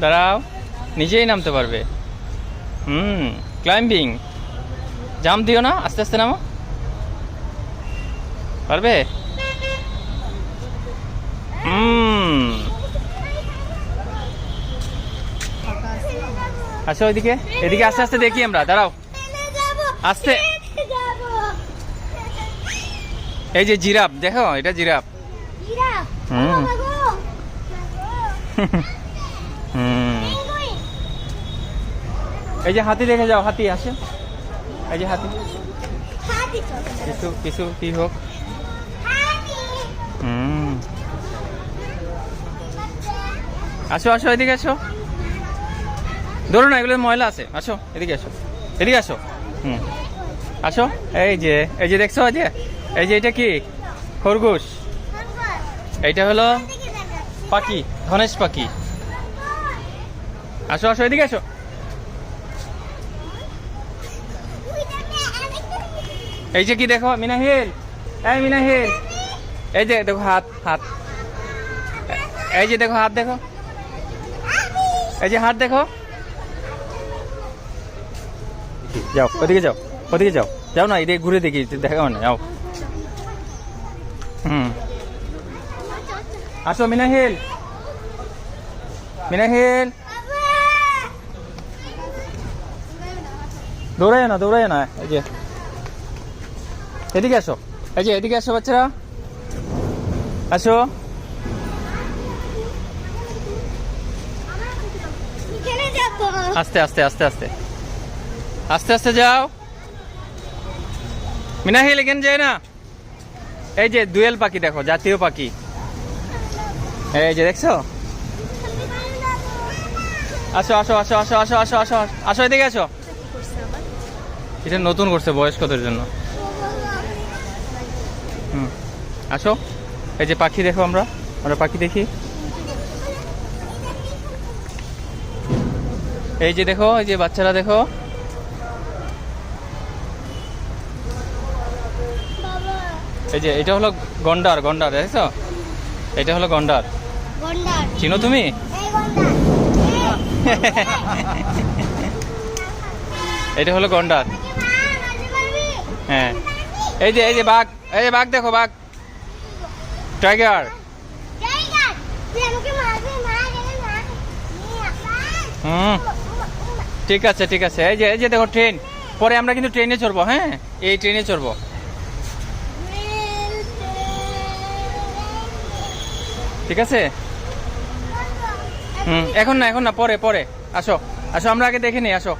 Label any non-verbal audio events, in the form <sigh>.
দাঁড়াও নিজেই নামতে পারবে। হুম ক্লাইম্বিং জাম্প দিও না আস্তে আস্তে নামো। পারবে? হুম। আসো ওইদিকে এদিকে আস্তে আস্তে দেখি আমরা দাঁড়াও। আস্তে। এই যে জিরাফ দেখো এটা জিরাফ। হুম। হুম <laughs> এই যে হাতি দেখে যাও হাতি আসে এই যে হাতি। কিছু কিছু কি হোক। হুম। আসো আসো এদিকে আসো। ধরো না এগুলো ময়লা আছে। আসো এদিকে আসো। এদিকে আসো। হুম। আসো এই যে এই যে দেখছ এই যে এই যে এটা কি? খরগোশ। এইটা হলো পাখি ধনেশ পাখি। আসো আসো এদিকে আসো। এই যে কি দেখো, মিনাহিল? এই মিনাহিল। এই যে দেখো হাত হাত। এই যে দেখো হাত দেখো। এই যে হাত দেখো। যাও, ওদিকে যাও ওদিকে যাও। যাও না, এদিকে ঘুরে দেখি দেখাও না, যাও। হুম। আসো, মিনাহিল। মিনাহিল। দৌড়ায় না দৌড়ায় না, এই যে। এদিকে আসো। এই যে এদিকে আসো বাচ্চারা। আসো। আস্তে আস্তে আস্তে আস্তে। আস্তে আস্তে যাও। মিনাহিল এখানে যায় না? এই যে দুয়েল পাখি দেখো, জাতীয় পাখি। এই যে দেখছ? আসো আসো আসো আসো আসো আসো আসো আসো, এদিকে আসো। এটা নতুন করছে, বয়স্কদের জন্য। হুম। আসো। এই যে পাখি দেখো আমরা। আমরা পাখি দেখি। এই যে দেখো এই যে বাচ্চারা দেখো। এই যে এটা হলো গন্ডার গন্ডার দেখছ? এটা হলো গন্ডার। চিনো তুমি? এটা হলো গন্ডার। এই যে এই যে বাঘ, এই যে বাঘ দেখো, বাঘ। টাইগার হুম, ঠিক আছে ঠিক আছে। এই যে এই যে দেখো ট্রেন পরে আমরা কিন্তু ট্রেনে চড়বো হ্যাঁ? এই ট্রেনে চড়বো। ঠিক আছে? হুম, এখন না এখন না, পরে পরে। আসো আসো, আমরা আগে দেখে নিই, আসো।